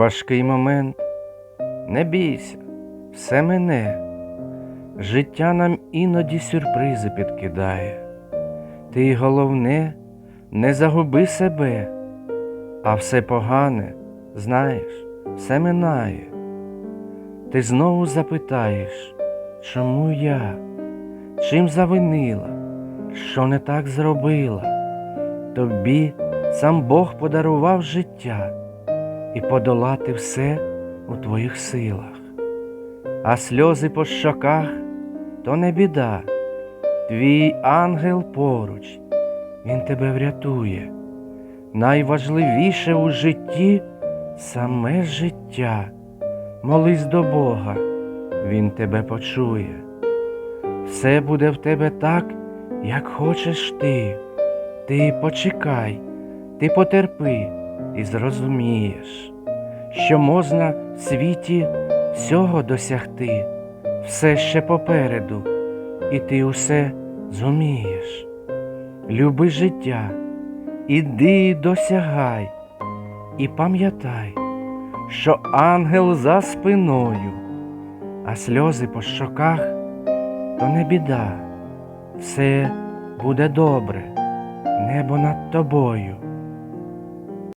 Важкий момент, не бійся, все мине. Життя нам іноді сюрпризи підкидає. Ти головне, не загуби себе, а все погане, знаєш, все минає. Ти знову запитаєш, чому я, чим завинила, що не так зробила? Тобі сам Бог подарував життя і подолати все у твоїх силах. А сльози по щоках то не біда. Твій ангел поруч, він тебе врятує. Найважливіше у житті саме життя. Молись до Бога, Він тебе почує. Все буде в тебе так, як хочеш ти. Ти почекай, ти потерпи і зрозумієш, що можна в світі всього досягти, все ще попереду, і ти усе зумієш. Люби життя, іди досягай, і пам'ятай, що ангел за спиною, а сльози по щоках то не біда, все буде добре, небо над тобою.